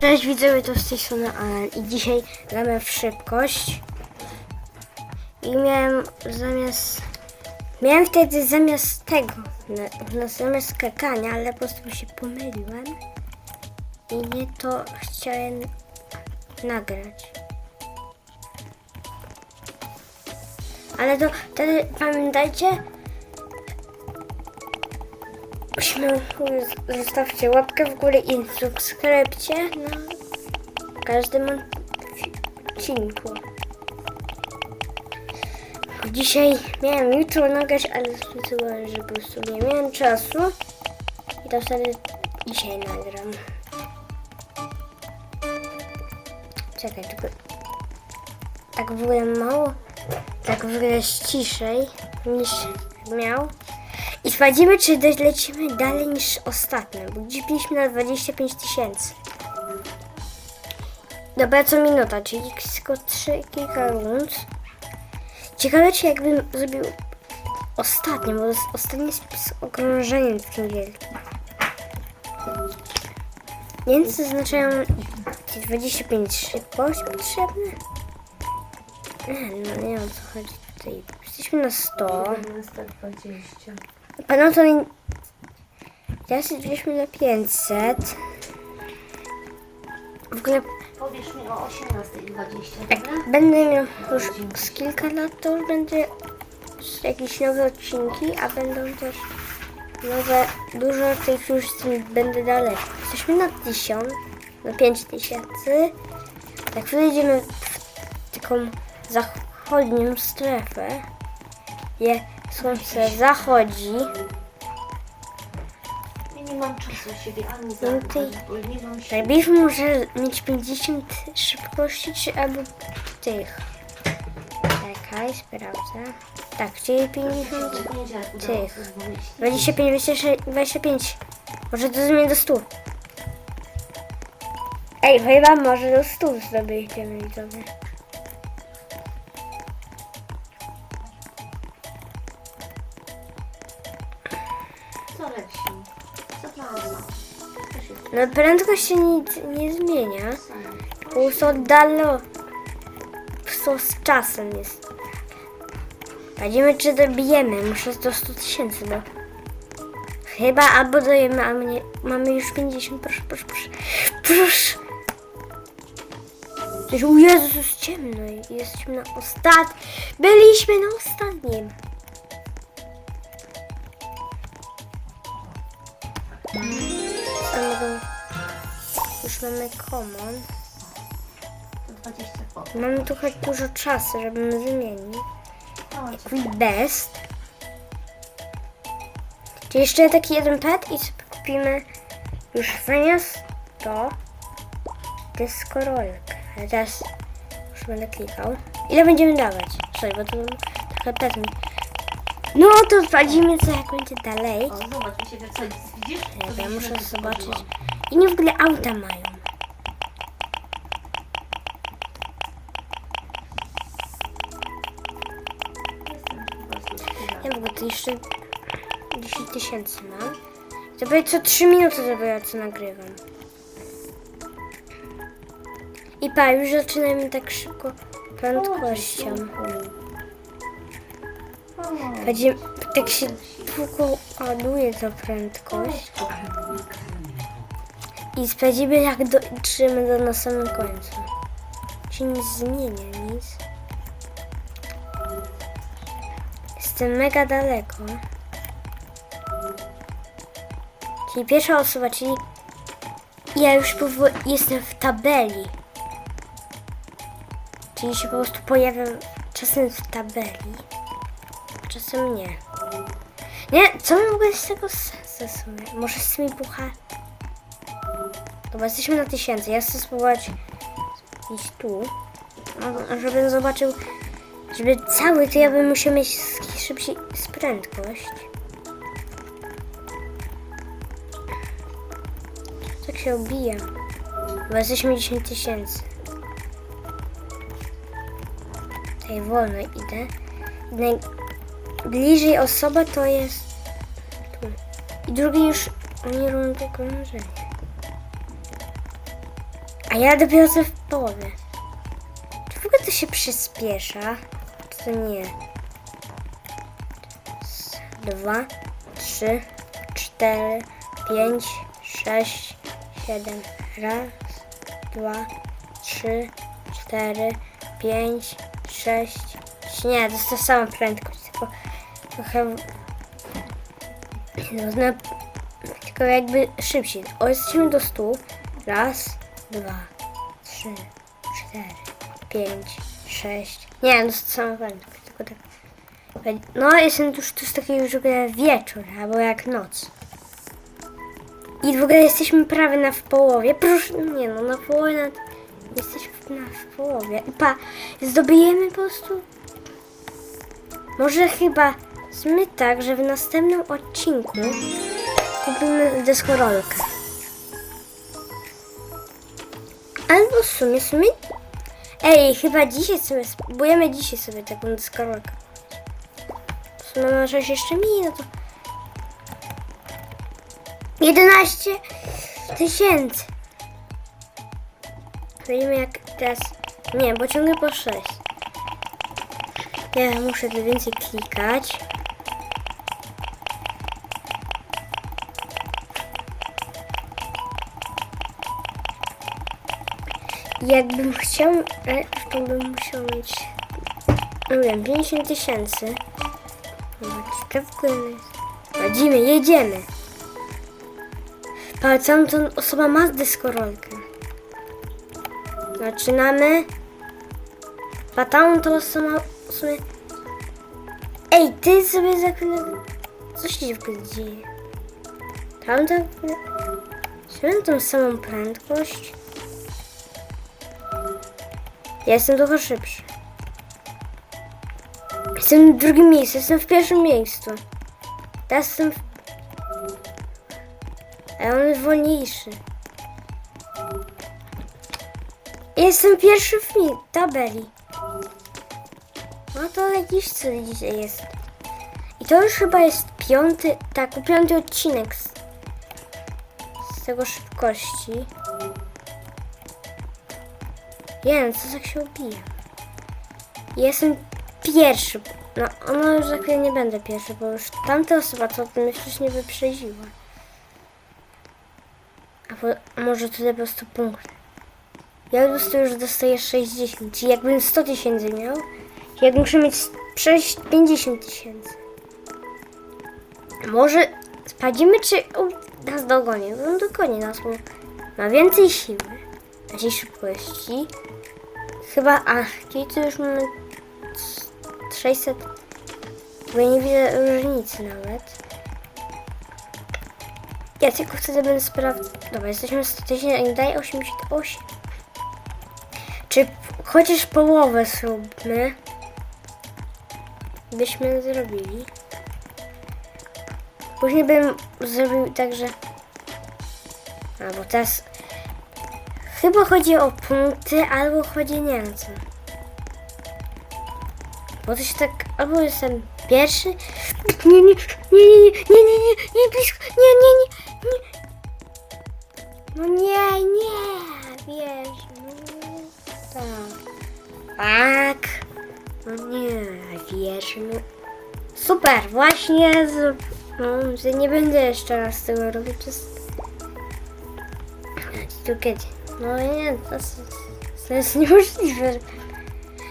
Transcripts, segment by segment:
Cześć widzowie, to z tej strony Alan i dzisiaj gramy w szybkość. I miałem zamiast miałem wtedy zamiast tego na zamiast skakania, ale po prostu się pomyliłem. I nie to chciałem nagrać. Ale to wtedy pamiętajcie Musimy, zostawcie łapkę w górę i subskrypcie na każdym odcinku. Dzisiaj miałem jutro nagrać, ale stwierdziłem, że po prostu nie miałem czasu i to wtedy dzisiaj nagram. Czekaj, tylko tak w ogóle mało, tak w ogóle ciszej niż miał. Sprawdzimy, czy lecimy dalej niż ostatnio, bo dziś byliśmy na 25 tysięcy. Dobra, co minuta, czyli tylko 3 kilka rund. Ciekawe, czy jakbym zrobił ostatnie, bo ostatnie jest z okrążeniem takim wielkim. Więc zaznaczają 25 szybkość potrzebne. Nie, No nie wiem o co chodzi tutaj. Jesteśmy na 100. Na 120. Pan Panoton... Teraz wzięliśmy na 500. W ogóle... Powiesz mi o 18.20, tak, dobra? Będę miał już z kilka lat, to już będzie jakieś nowe odcinki, a będą też nowe, dużo tych już z tym będę dalej. Jesteśmy na 1000, na 5000. Jak wyjdziemy w taką zachodnią strefę, je, słońce zachodzi, Ja nie mam czasu siebie ani No zachować, ty- bo nie mam siebie. Najpierw może mieć 50 szybkości, czy albo tych. Czekaj, sprawdzę. Tak, czyli 50 W poniedziałek udało tych. się wymyślić. 25, 26, 25. Może to zmieni do 100. Ej, chyba może do 100 zdobędziemy widzowie. No prędkość się nic nie zmienia. Po prostu oddalo. Prostu z czasem jest. Widzimy, czy dobijemy. Muszę do 100 tysięcy, bo... Chyba albo dojemy, albo nie. Mamy już 50. Proszę, proszę, proszę. Proszę. Coś, o Jezus, jest ciemno. Jesteśmy na ostat... Byliśmy na ostatnim. Już mamy common. To 20 po. Mamy trochę dużo czasu, żebym. Quick Best. Czy jeszcze taki jeden pet i sobie kupimy już zamiast to deskorolkę. Ale teraz już będę klikał. Ile będziemy dawać? Sorry, bo to trochę pet mi. No to sprawdzimy co jak będzie dalej. O, zobacz mi siebie, co widzisz? Ja widzisz, muszę zobaczyć. I nie w ogóle auta mają. Ja w ogóle to jeszcze 10 tysięcy mam. Będzie co 3 minuty dopiero co nagrywam. I pa, już zaczynamy tak szybko prędkością. Będzie, tak się długo ładuje ta prędkość. I sprawdzimy jak dotrzymy do na samym końcu. Się nie zmienia nic. Jestem mega daleko. Czyli pierwsza osoba, czyli ja już jestem w tabeli. Czyli się po prostu pojawiam czasem w tabeli, a czasem nie. Nie, co mogę z tego sensu? Może z tymi pucha... Dobra, jesteśmy na tysięcy. Ja chcę spróbować iść tu. Żebym zobaczył, żeby cały, to ja bym musiał mieć szybciej prędkość. Tak się obija. Bo jesteśmy 10 tysięcy. Tutaj wolno idę. Najbliżej osoba to jest tu. I drugi już oni rundy krążenia. A ja dopiero co w połowie. Czy w ogóle to się przyspiesza? Czy to nie? Dwa, trzy, cztery, pięć, sześć, siedem. Raz, dwa, trzy, cztery, pięć, sześć. Nie, to jest ta sama prędkość, tylko trochę. No, tylko jakby szybciej. O, jesteśmy do stu. Raz, dwa, trzy, cztery, pięć, sześć. Nie, jest sama prędkość, tylko tak. No, jestem już tu z takiego już wieczór, albo jak noc. I w ogóle jesteśmy prawie na w połowie. Proszę, nie no, na połowie. Jesteśmy na w połowie. Pa, zdobijemy po prostu. Może chyba zmy tak, że w następnym odcinku kupimy deskorolkę. Albo w sumie, w sumie... Ej, chyba dzisiaj sobie, spróbujemy dzisiaj sobie taką deskorolkę. W sumie może się jeszcze minie, no to... 11 tysięcy. Zobaczymy jak teraz... Nie, bo ciągle po 6. Ja muszę tu więcej klikać. Jakbym chciał, e, to bym musiał mieć, nie wiem, 50 tysięcy. Ciekawkujemy. Chodzimy, jedziemy. Tam to osoba ma deskorolkę. Zaczynamy. A tam to osoba w. Ej, ty sobie za chwilę... Co się ogóle dzieje? Tam to... Czy tą samą prędkość? Ja jestem trochę szybszy. Jestem w drugim miejscu, jestem w pierwszym miejscu. Teraz jestem w... A on jest wolniejszy. Jestem pierwszy w tabeli. No to jakiś cel dzisiaj jest. I to już chyba jest piąty, tak, piąty odcinek z, z tego szybkości. Jeden, co tak się ubija. Jestem pierwszy. No, no już za chwilę nie będę pierwszy, bo już tamta osoba, co mnie wcześniej wyprzedziła. A, po, a może tyle po prostu punkt. Ja po prostu już dostaję 60. Czyli jakbym 100 tysięcy miał, jak muszę mieć przejść 50 tysięcy. Może sprawdzimy, czy on nas dogoni. On dogoni nas, bo ma więcej siły, więcej szybkości. Chyba, a, czyli to już mamy 600, bo ja nie widzę różnicy nawet. Ja tylko wtedy będę sprawdzał. Dobra, jesteśmy 100 tysięcy, daje 88. Czy chociaż połowę zróbmy? Byśmy zrobili. Później bym zrobił tak, że... A, bo teraz... Chyba chodzi o punkty, albo chodzi nie wiem co. Bo to się tak... Albo jestem pierwszy... Nie, nie, nie, nie, nie, nie, nie, nie, nie, blisko, nie, nie, nie, nie. No nie, nie, wiesz, no tak. Tak. No nie, wiesz, no. Super, właśnie z... No, że nie będę jeszcze raz tego robić przez... Tu kiedy? No nie, to to jest niemożliwe.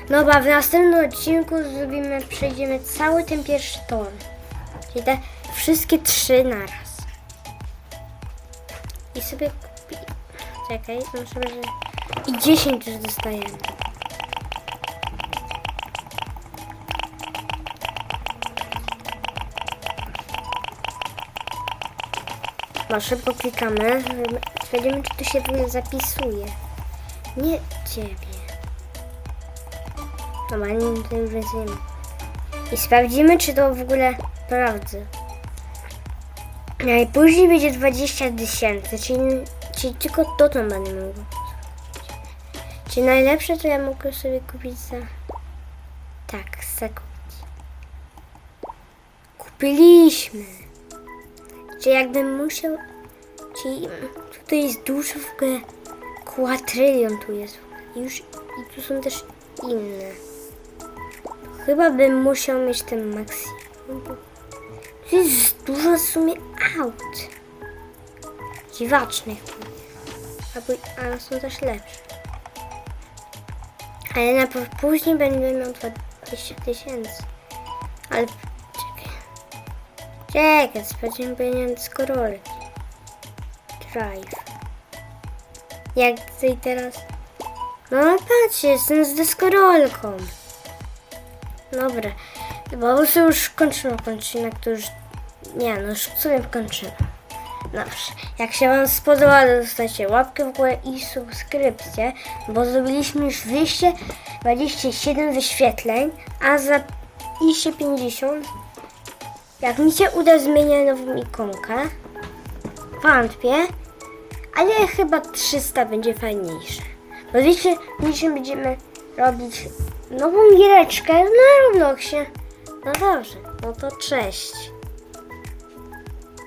No ba, w następnym odcinku zrobimy, przejdziemy cały ten pierwszy tor. Czyli te wszystkie trzy naraz. I sobie. Czekaj, że... I 10 już dostajemy. No szybko klikamy. Sprawdzimy, czy to się zapisuje. Nie ciebie. Dobra, nie, to już więcej nie. I sprawdzimy, czy to w ogóle prawda. No i później będzie 20 tysięcy, czyli, czyli tylko to to będę mogła. Czy najlepsze to ja mogę sobie kupić za... Tak, sekund. Kupiliśmy. Czy jakbym musiał... Czyli tutaj jest dużo w ogóle Quatrylion tu jest. Już i tu są też inne. Chyba bym musiał mieć ten maksimum. Tu jest dużo w sumie aut. Dziwacznych. Albo, ale są też lepsze. Ale na później będę miał 20 tysięcy. Czekaj, sprawdzimy pieniądze korolki. Drive. Jak tutaj teraz? No patrzcie, jestem z deskorolką. Dobra, bo już już kończymy odcinek, to już... Nie no, już sobie kończymy. Dobrze, jak się Wam spodoba, to zostawcie łapkę w górę i subskrypcję, bo zrobiliśmy już 227 wyświetleń, a za iście 50. Jak mi się uda zmieniać nową ikonkę, wątpię, ale chyba 300 będzie fajniejsze. Bo wiecie, dzisiaj będziemy robić nową giereczkę na Robloxie. No dobrze, no to cześć.